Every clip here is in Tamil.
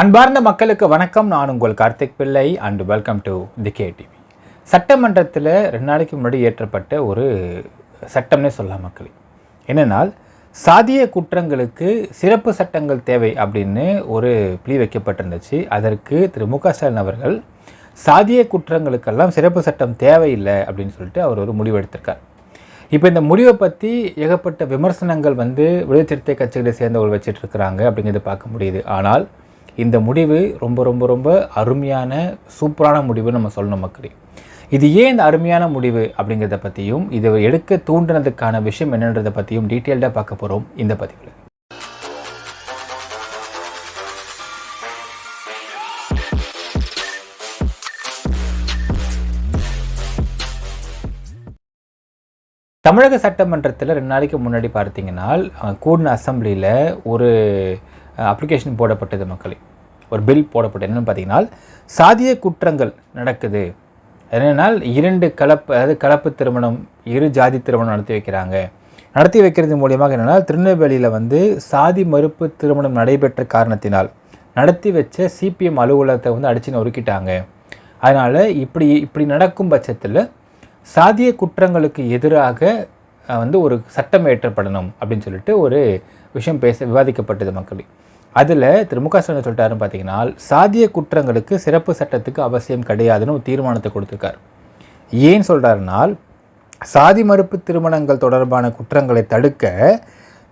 அன்பார்ந்த மக்களுக்கு வணக்கம். நான் உங்கள் Karthik Pillai. And welcome to the K TV சட்டமன்றத்தில் ரெண்டு நாளைக்கு முன்னாடி ஏற்றப்பட்ட ஒரு சட்டம்னே சொல்லலாம் மக்கள். என்னென்னால் சாதிய குற்றங்களுக்கு சிறப்பு சட்டங்கள் தேவை அப்படின்னு ஒரு பிளி வைக்கப்பட்டிருந்துச்சு. அதற்கு திரு மு க ஸ்டாலின் அவர்கள் சாதிய குற்றங்களுக்கெல்லாம் சிறப்பு சட்டம் தேவையில்லை அப்படின்னு சொல்லிட்டு அவர் ஒரு முடிவெடுத்திருக்கார் இப்போ இந்த முடிவை பற்றி ஏகப்பட்ட விமர்சனங்கள் வந்து விடுதலை சிறுத்தை கட்சிகளை சேர்ந்தவர்கள் வச்சிட்டு இருக்கிறாங்க அப்படிங்கிறத பார்க்க முடியுது. ஆனால் இந்த முடிவு ரொம்ப ரொம்ப ரொம்ப அருமையான சூப்பரான முடிவு நம்ம சொல்லணும் மக்களே. இது ஏன் இந்த அருமையான முடிவு அப்படிங்கிறத பற்றியும் இதை எடுக்க தூண்டினதுக்கான விஷயம் என்னன்றதை பற்றியும் டீட்டெயில்டாக பார்க்க போகிறோம் இந்த பதிவில். தமிழக சட்டமன்றத்தில் ரெண்டு நாளைக்கு முன்னாடி பார்த்தீங்கன்னா கூடின அசம்பிளியில் ஒரு அப்ளிகேஷன் போடப்பட்டது மக்களே. ஒரு பில் போடப்பட்டது என்னென்னு பார்த்தீங்கன்னா சாதிய குற்றங்கள் நடக்குது. என்னென்னால் இரண்டு கலப்பு அதாவது கலப்பு திருமணம் இரு ஜாதி திருமணம் நடத்தி வைக்கிறாங்க. நடத்தி வைக்கிறது மூலியமாக என்னென்னா திருநெல்வேலியில் வந்து சாதி மறுப்பு திருமணம் நடைபெற்ற காரணத்தினால் நடத்தி வச்ச சிபிஎம் அலுவலகத்தை வந்து அடிச்சு நொறுக்கிட்டாங்க. அதனால் இப்படி இப்படி நடக்கும் பட்சத்தில் சாதிய குற்றங்களுக்கு எதிராக வந்து ஒரு சட்டம் ஏற்றப்படணும் அப்படின்னு சொல்லிட்டு ஒரு விஷயம் பேச விவாதிக்கப்பட்டது மக்களே. அதில் திரு மு க ஸ்டாலின் சொல்லிட்டாருன்னு பார்த்தீங்கன்னா சாதிய குற்றங்களுக்கு சிறப்பு சட்டத்துக்கு அவசியம் கிடையாதுன்னு ஒரு தீர்மானத்தை கொடுத்துருக்காரு. ஏன் சொல்கிறாருனால் சாதி மறுப்பு திருமணங்கள் தொடர்பான குற்றங்களை தடுக்க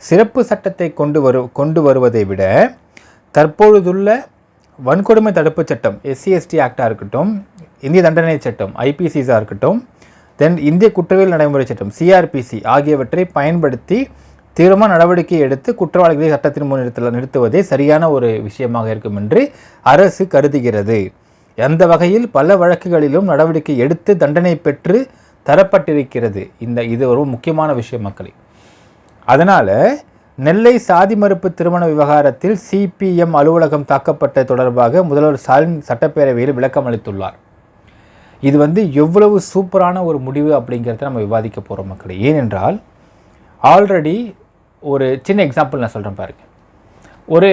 சிறப்பு சட்டத்தை கொண்டு வரு கொண்டு வருவதை விட தற்பொழுதுள்ள வன்கொடுமை தடுப்புச் சட்டம் எஸ்சி எஸ்டி ஆக்டாக இருக்கட்டும் இந்திய தண்டனை சட்டம் ஐபிசிஸாக இருக்கட்டும் தென் இந்திய குற்றவியல் நடைமுறை சட்டம் சிஆர்பிசி ஆகியவற்றை பயன்படுத்தி தீவிரமான நடவடிக்கை எடுத்து குற்றவாளிகளை சட்டத்தின் முன் நிறுத்தல நிறுத்துவதே சரியான ஒரு விஷயமாக இருக்கும் என்று அரசு கருதுகிறது. எந்த வகையில் பல வழக்குகளிலும் நடவடிக்கை எடுத்து தண்டனை பெற்று தரப்பட்டிருக்கிறது. இந்த இது ஒரு முக்கியமான விஷயம் மக்களே. அதனால் நெல்லை சாதி மறுப்பு திருமண விவகாரத்தில் சிபிஎம் அலுவலகம் தாக்கப்பட்ட தொடர்பாக முதல்வர் ஸ்டாலின் சட்டப்பேரவையில் விளக்கம் அளித்துள்ளார். இது வந்து எவ்வளவு சூப்பரான ஒரு முடிவு அப்படிங்கிறத நம்ம விவாதிக்க போகிறோம் மக்களே. ஏனென்றால் ஆல்ரெடி ஒரு சின்ன எக்ஸாம்பிள் நான் சொல்கிறேன் பாருங்க ஒரு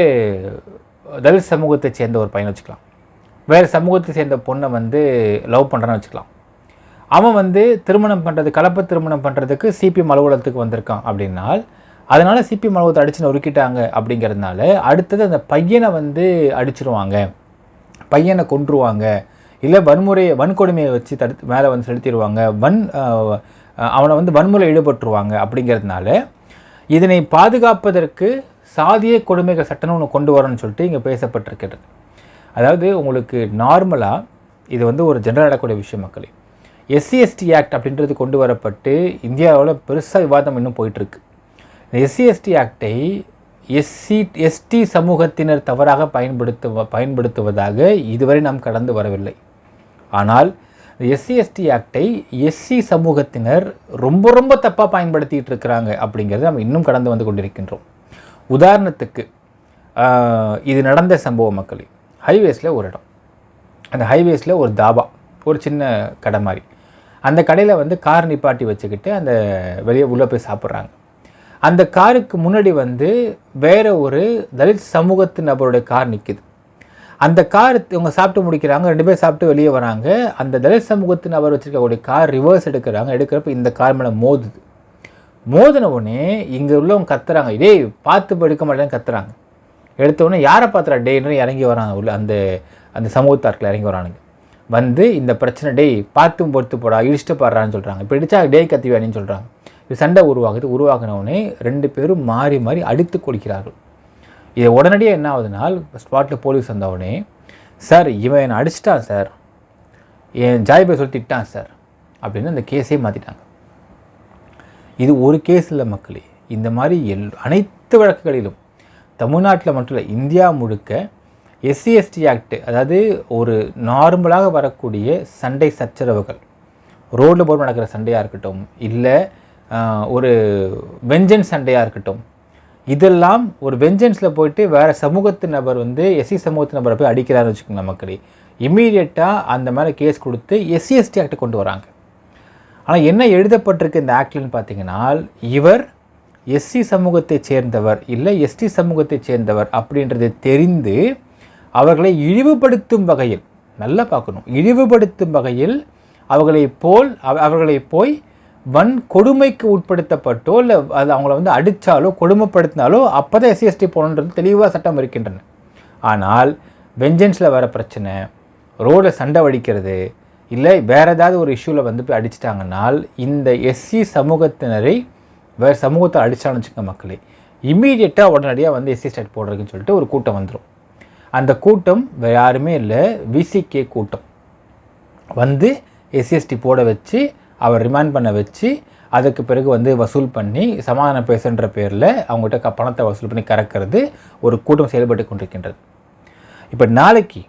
தலித் சமூகத்தை சேர்ந்த ஒரு பையனை வச்சுக்கலாம். வேறு சமூகத்தை சேர்ந்த பொண்ணை வந்து லவ் பண்ணுறான்னு வச்சுக்கலாம். அவன் வந்து திருமணம் பண்ணுறது கலப்பு திருமணம் பண்ணுறதுக்கு சிபிஎம் அலுவலகத்துக்கு வந்திருக்கான் அப்படின்னால் அதனால் சிபிஎம் அலுவலகத்தை அடிச்சு நொறுக்கிட்டாங்க அப்படிங்கிறதுனால அடுத்தது அந்த பையனை வந்து அடிச்சிருவாங்க. பையனை கொன்றுவாங்க. இல்லை வன்முறையை வன்கொடுமையை வச்சு தடுத்து மேலே வந்து செலுத்திடுவாங்க. வன் அவனை வந்து வன்முறை ஈடுபட்டுருவாங்க அப்படிங்கிறதுனால இதனை பாதுகாப்பதற்கு சாதிய கொடுமைகள் சட்டம்னு ஒன்று கொண்டு வரணும்னு சொல்லிட்டு இங்கே பேசப்பட்டிருக்கிறது. அதாவது உங்களுக்கு நார்மலாக இது வந்து ஒரு ஜென்ரல் நடக்கக்கூடிய விஷயம் மக்களே. எஸ்சி எஸ்டி ஆக்ட் அப்படின்றது கொண்டு வரப்பட்டு இந்தியாவில் பெருசாக விவாதம் இன்னும் போயிட்டுருக்கு. இந்த எஸ்சி எஸ்டி ஆக்டை எஸ்சி எஸ்டி சமூகத்தினர் தவறாக பயன்படுத்துவ பயன்படுத்துவதாக இதுவரை நாம் கடந்து வரவில்லை. ஆனால் எஸ்சி எஸ்டி ஆக்டை எஸ்சி சமூகத்தினர் ரொம்ப ரொம்ப தப்பாக பயன்படுத்திகிட்டு இருக்கிறாங்க அப்படிங்கிறத நம்ம இன்னும் கடந்து வந்து கொண்டிருக்கின்றோம். உதாரணத்துக்கு இது நடந்த சம்பவம் மக்களே. ஹைவேஸில் ஒரு இடம். அந்த ஹைவேஸில் ஒரு தாபா ஒரு சின்ன கடை மாதிரி. அந்த கடையில் வந்து கார் நிப்பாட்டி வச்சுக்கிட்டு அந்த வெளியே உள்ளே போய் சாப்பிட்றாங்க. அந்த காருக்கு முன்னாடி வந்து வேற ஒரு தலித் சமூகத்து நபருடைய கார் நிற்கிது அந்த கார் இவங்க சாப்பிட்டு முடிக்கிறாங்க ரெண்டு பேர் சாப்பிட்டு வெளியே வராங்க. அந்த தலித் சமூகத்து நபர் வச்சுருக்கக்கூடிய கார் ரிவர்ஸ் எடுக்கிறாங்க. எடுக்கிறப்ப இந்த கார் மேலே மோதுது. மோதின உடனே இங்கே உள்ளவங்க கத்துறாங்க. டேய் பார்த்து எடுக்க மாட்டேன்னு கத்துறாங்க. எடுத்தோடனே யாரை பார்த்துறா டேன்னு இறங்கி வராங்க? உள்ள அந்த அந்த சமூகத்தார்கள் இறங்கி வரானுங்க. வந்து இந்த பிரச்சனை டேய் பார்த்தும் பொறுத்து போடா இடிச்சுட்டு பாடுறான்னு சொல்கிறாங்க இப்போ இடிச்சா டேய் கத்தி சொல்கிறாங்க இது சண்டை உருவாகுது. உருவாகினவுடனே ரெண்டு பேரும் மாறி மாறி அடித்து கொடுக்கிறார்கள் இது உடனடியாக என்ன ஆகுதுனால் ஸ்பாட்டில் போலீஸ் வந்தவுடனே சார் இவன் என்னை அடிச்சிட்டான் சார். என் ஜாய்பை சொல்லி திட்டான் சார். அப்படின்னு அந்த கேஸே மாற்றிட்டாங்க இது ஒரு கேஸ் இல்லை மக்களே. இந்த மாதிரி எல் அனைத்து வழக்குகளிலும் தமிழ்நாட்டில் மட்டும் இல்லை இந்தியா முழுக்க எஸ்சி எஸ்டி ஆக்ட் அதாவது ஒரு நார்மலாக வரக்கூடிய சண்டை சச்சரவுகள் ரோட்டில் போட்டு நடக்கிற சண்டையாக இருக்கட்டும் இல்லை ஒரு வெஞ்சன் சண்டையாக இருக்கட்டும் இதெல்லாம் ஒரு வெஞ்சன்ஸில் போயிட்டு வேறு சமூகத்து நபர் வந்து எஸ்சி சமூகத்து நபரை போய் அடிக்கிறாருன்னு வச்சுக்கோங்க மக்களே. இம்மீடியட்டாக அந்த மாதிரி கேஸ் கொடுத்து எஸ்சி எஸ்டி ஆக்டை கொண்டு வராங்க. ஆனால் என்ன எழுதப்பட்டிருக்கு இந்த ஆக்ட்லன்னு பார்த்தீங்கன்னா இவர் எஸ்சி சமூகத்தைச் சேர்ந்தவர் இல்லை எஸ்டி சமூகத்தைச் சேர்ந்தவர் அப்படின்றது தெரிந்து அவர்களை இழிவுபடுத்தும் வகையில் நல்லா பார்க்கணும் இழிவுபடுத்தும் வகையில் அவர்களை போல் அவர்களை போய் வன் கொடுமைக்கு உட்படுத்தப்பட்டோ இல்லை அது அவங்கள வந்து அடித்தாலோ கொடுமைப்படுத்தினாலோ அப்போ தான் எஸ்சிஎஸ்டி போகணுன்றது தெளிவாக சட்டம் இருக்கின்றன. ஆனால் வெஞ்சன்ஸில் வர பிரச்சனை ரோடில் சண்டை வடிக்கிறது இல்லை வேறு ஏதாவது ஒரு இஷ்யூவில் வந்து போய் அடிச்சிட்டாங்கன்னால் இந்த எஸ்சி சமூகத்தினரை வேறு சமூகத்தை அடித்தான்னு வச்சுக்க மக்களே இம்மீடியட்டாக உடனடியாக வந்து எஸ்சி ஸ்டேட் போடுறதுன்னு சொல்லிட்டு ஒரு கூட்டம் வந்துடும் அந்த கூட்டம் வேறு யாருமே இல்லை விசிகே கூட்டம். வந்து எஸ்சிஎஸ்டி போட வச்சு அவர் ரிமாண்ட் பண்ண வச்சு அதுக்கு பிறகு வந்து வசூல் பண்ணி சமாதானம் பேசுன்ற பேரில் அவங்ககிட்ட பணத்தை வசூல் பண்ணி கறக்கிறது ஒரு கூட்டம் செயல்பட்டு கொண்டிருக்கின்றது. இப்போ நாளைக்கு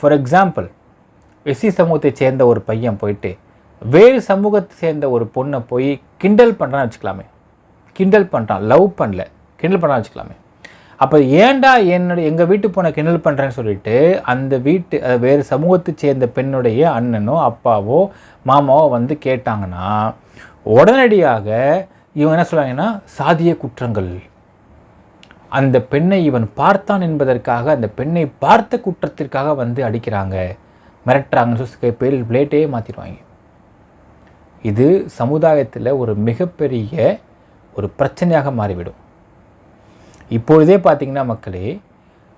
ஃபார் எக்ஸாம்பிள் எஸ்சி சமூகத்தை சேர்ந்த ஒரு பையன் போயிட்டு வேறு சமூகத்தை சேர்ந்த ஒரு பொண்ணை போய் கிண்டல் பண்ணுறான்னு வச்சுக்கலாமே. கிண்டல் பண்ணுறான் லவ் பண்ணல கிண்டல் பண்ணான்னு வச்சுக்கலாமே. அப்போ ஏன்டா என்னுடைய எங்கள் வீட்டு போன கிண்டல் பண்ணுறேன்னு சொல்லிட்டு அந்த வீட்டு வேறு சமூகத்தை சேர்ந்த பெண்ணுடைய அண்ணனோ அப்பாவோ மாமாவோ வந்து கேட்டாங்கன்னா உடனடியாக இவங்க என்ன சொல்லுவாங்கன்னா சாதிய குற்றங்கள். அந்த பெண்ணை இவன் பார்த்தான் என்பதற்காக அந்த பெண்ணை பார்த்த குற்றத்திற்காக வந்து அடிக்கிறாங்க. மிரட்டுறாங்கன்னு சொல்லி பேரில் பிளேட்டே மாற்றிடுவாங்க இது சமுதாயத்தில் ஒரு மிகப்பெரிய ஒரு பிரச்சனையாக மாறிவிடும். இப்பொழுதே பார்த்திங்கன்னா மக்களே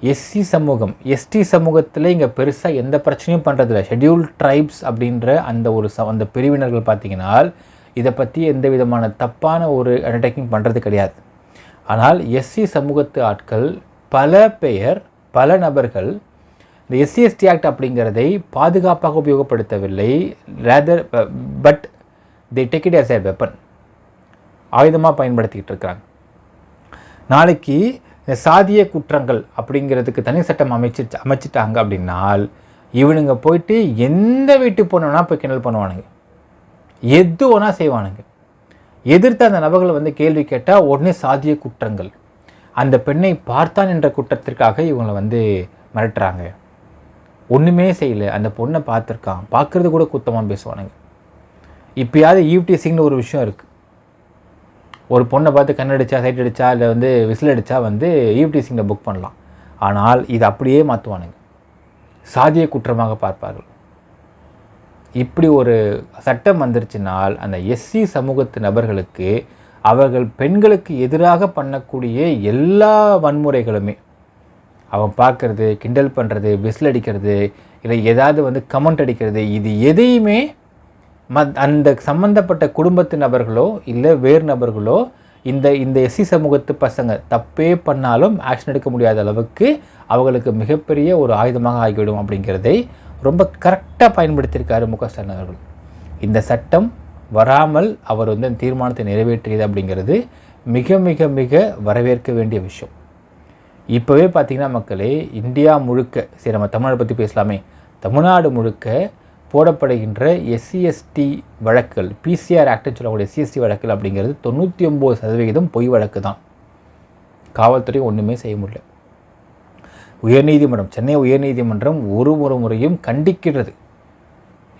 எஸ்சி சமூகம் எஸ்டி சமூகத்தில் இங்கே பெருசாக எந்த பிரச்சனையும் பண்ணுறதில்ல ஷெட்யூல் ட்ரைப்ஸ் அப்படின்ற அந்த ஒரு ச அந்த பிரிவினர்கள் பார்த்திங்கன்னா இதை பற்றி எந்த விதமான தப்பான ஒரு அண்டர்டேக்கிங் பண்ணுறது கிடையாது. ஆனால் எஸ்சி சமூகத்து ஆட்கள் பல பெயர் பல நபர்கள் இந்த எஸ்சி எஸ்டி ஆக்ட் அப்படிங்கிறதை பாதுகாப்பாக உபயோகப்படுத்தவில்லை. Rather but the take it a weapon ஆயுதமாக பயன்படுத்திக்கிட்டு இருக்கிறாங்க. நாளைக்கு இந்த சாதிய குற்றங்கள் அப்படிங்கிறதுக்கு தனி சட்டம் அமைச்சு அமைச்சிட்டாங்க அப்படின்னால் இவனுங்க போயிட்டு எந்த வீட்டு போனோன்னா போய் கிண்டல் பண்ணுவானுங்க. எது ஒன்றா செய்வானுங்க. எதிர்த்து அந்த நபர்களை வந்து கேள்வி கேட்டால் உடனே சாதிய குற்றங்கள். அந்த பெண்ணை பார்த்தான் என்ற குற்றத்திற்காக இவங்களை வந்து மிரட்டுறாங்க. ஒன்றுமே செய்யலை. அந்த பொண்ணை பார்த்துருக்கான். பார்க்குறது கூட குத்தமாக பேசுவானுங்க. இப்போயாவது ஈவ்டிசிங்னு ஒரு விஷயம் இருக்குது ஒரு பொண்ணை பார்த்து கண்ணடிச்சா சைட் அடித்தா இல்லை வந்து விசில் அடித்தா வந்து ஈவ்டிசிங்கில் புக் பண்ணலாம். ஆனால் இது அப்படியே மாற்றுவானுங்க சாதிய குற்றமாக பார்ப்பார்கள். இப்படி ஒரு சட்டம் வந்துருச்சுனால் அந்த எஸ்சி சமூகத்து நபர்களுக்கு அவர்கள் பெண்களுக்கு எதிராக பண்ணக்கூடிய எல்லா வன்முறைகளுமே அவன் பார்க்குறது கிண்டல் பண்ணுறது விசில் அடிக்கிறது இல்லை ஏதாவது வந்து கமெண்ட் அடிக்கிறது இது எதையுமே மத் அந்த சம்மந்தப்பட்ட குடும்பத்து நபர்களோ இல்லை வேறு நபர்களோ இந்த இந்த எஸ்சி சமூகத்து பசங்க தப்பே பண்ணாலும் ஆக்ஷன் எடுக்க முடியாத அளவுக்கு அவர்களுக்கு மிகப்பெரிய ஒரு ஆயுதமாக ஆகிவிடும் அப்படிங்கிறதை ரொம்ப கரெக்டாக பயன்படுத்தியிருக்காரு முக ஸ்டாலின் அவர்கள். இந்த சட்டம் வராமல் அவர் வந்து அந்த தீர்மானத்தை நிறைவேற்றியது அப்படிங்கிறது மிக மிக மிக வரவேற்க வேண்டிய விஷயம். இப்போவே பார்த்திங்கன்னா மக்களே இந்தியா முழுக்க சரி நம்ம தமிழ்நாடு பற்றி பேசலாமே. தமிழ்நாடு முழுக்க போடப்படுகின்ற எஸ்சிஎஸ்டி வழக்குகள் பிசிஆர் ஆக்ட்னு சொல்லக்கூடிய எஸ்சிஎஸ்டி வழக்குகள் அப்படிங்கிறது தொண்ணூற்றி ஒம்பது சதவிகிதம் பொய் வழக்கு தான். காவல்துறை ஒன்றுமே செய்ய முடியல. உயர்நீதிமன்றம் சென்னை உயர்நீதிமன்றம் ஒரு ஒரு முறையும் கண்டிக்கிறது.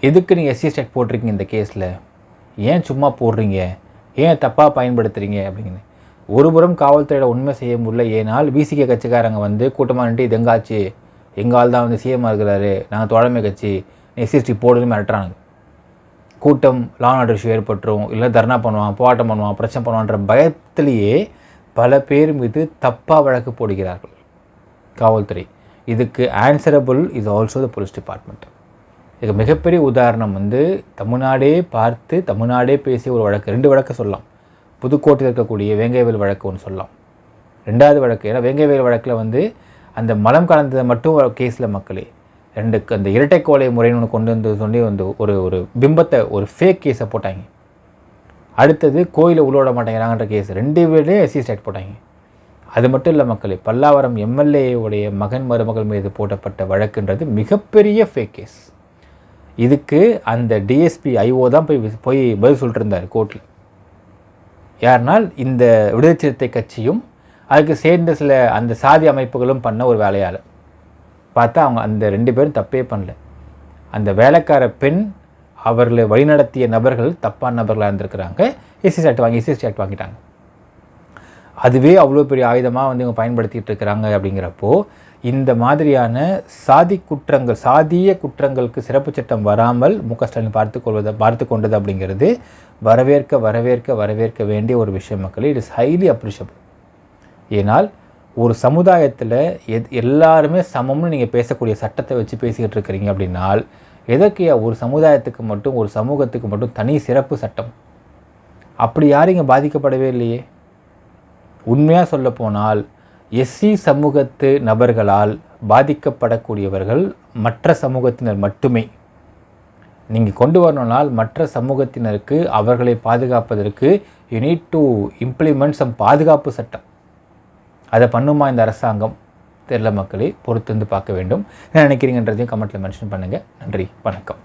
எதுக்கு நீங்கள் எஸ்சிஎஸ்டி ஆக்ட் போட்டிருக்கீங்க இந்த கேஸில்? ஏன் சும்மா போடுறீங்க? ஏன் தப்பாக பயன்படுத்துகிறீங்க அப்படிங்கிறது ஒருபுறம் காவல்துறையில் உண்மை செய்ய முடியல. ஏனால் விசிகே கட்சிக்காரங்க வந்து கூட்டமாக நின்று இது எங்காச்சு எங்கால் தான் வந்து சிஎம்மாக இருக்கிறாரு. நாங்கள் தோழமை கட்சி. எஸ்சிஎஸ்டி போடுன்னு மிரட்டுறாங்க கூட்டம் லான் ஆர்டர் இஷ்யூ ஏற்பட்டுரும் இல்லை தர்ணா பண்ணுவான் போராட்டம் பண்ணுவான் பிரச்சனை பண்ணுவான்ற பயத்திலேயே பல பேர் மீது தப்பாக வழக்கு போடுகிறார்கள் காவல்துறை. இதுக்கு answerable is also the police department இதுக்கு மிகப்பெரிய உதாரணம் வந்து தமிழ்நாடே பார்த்து தமிழ்நாடே பேசிய ஒரு வழக்கு ரெண்டு வழக்கு சொல்லலாம். புதுக்கோட்டையில் இருக்கக்கூடிய வேங்கைவேல் வழக்கு ஒன்று சொல்லலாம். ரெண்டாவது வழக்கு ஏன்னா வேங்கைவேல் வழக்கில் வந்து அந்த மலம் கலந்ததை மட்டும் கேஸில் மக்களே ரெண்டு அந்த இரட்டை கோலை முறைன்னு ஒன்று கொண்டு வந்து சொல்லி வந்து ஒரு ஒரு பிம்பத்தை ஒரு ஃபேக் கேஸை போட்டாங்க. அடுத்தது கோயிலை உள்ளோட மாட்டேங்கிறாங்கன்ற கேஸ் ரெண்டு பேர்லேயும் எஸ்சி ஸ்டேட் போட்டாங்க. அது மட்டும் இல்லை மக்களே பல்லாவரம் எம்எல்ஏவுடைய மகன் மருமகள் மீது போட்டப்பட்ட வழக்குன்றது மிகப்பெரிய ஃபேக் கேஸ் இதுக்கு அந்த டிஎஸ்பி ஐஓ தான் போய் போய் பதில் சொல்லிட்டு இருந்தார் கோர்ட்டில் யாருனால் இந்த விடுதலை சிறுத்தை கட்சியும் அதுக்கு சேர்ந்த சில அந்த சாதி அமைப்புகளும் பண்ண ஒரு வேலையால் பார்த்தா அவங்க அந்த ரெண்டு பேரும் தப்பே பண்ணல. அந்த வேலைக்கார பெண் அவர்களை வழிநடத்திய நபர்கள் தப்பான நபர்களாக இருந்திருக்கிறாங்க. எஸ்சி சாட் வாங்கி எஸ்சி சாட் வாங்கிட்டாங்க. அதுவே அவ்வளோ பெரிய ஆயுதமாக வந்து இவங்க பயன்படுத்திகிட்டு இருக்கிறாங்க அப்படிங்கிறப்போ இந்த மாதிரியான சாதி குற்றங்கள் சாதிய குற்றங்களுக்கு சிறப்பு சட்டம் வராமல் மு க ஸ்டாலின் பார்த்து கொள்வதை பார்த்து கொண்டது அப்படிங்கிறது வரவேற்க வரவேற்க வரவேற்க வேண்டிய ஒரு விஷயம் மக்களே. இட் இஸ் ஹைலி அப்ரிஷியபிள் ஏனால் ஒரு சமுதாயத்தில் எத் எல்லாருமே சமம்னு நீங்கள் பேசக்கூடிய சட்டத்தை வச்சு பேசிக்கிட்டு இருக்கிறீங்க அப்படின்னால் எதற்கையா ஒரு சமுதாயத்துக்கு மட்டும் ஒரு சமூகத்துக்கு மட்டும் தனி சிறப்பு சட்டம்? அப்படி யாரும் இங்கே பாதிக்கப்படவே இல்லையே. உண்மையாக சொல்லப்போனால் எஸ்சி சமூகத்து நபர்களால் பாதிக்கப்படக்கூடியவர்கள் மற்ற சமூகத்தினர் மட்டுமே. நீங்கள் கொண்டு வரணும்னால் மற்ற சமூகத்தினருக்கு அவர்களை பாதுகாப்பதற்கு you need to implement some பாதுகாப்பு சட்டம். அதை பண்ணுமா இந்த அரசாங்கம்? தெரில மக்களை பொறுத்து வந்து பார்க்க வேண்டும். என்ன நினைக்கிறீங்கன்றதையும் கமெண்ட்டில் மென்ஷன் பண்ணுங்கள் நன்றி வணக்கம்.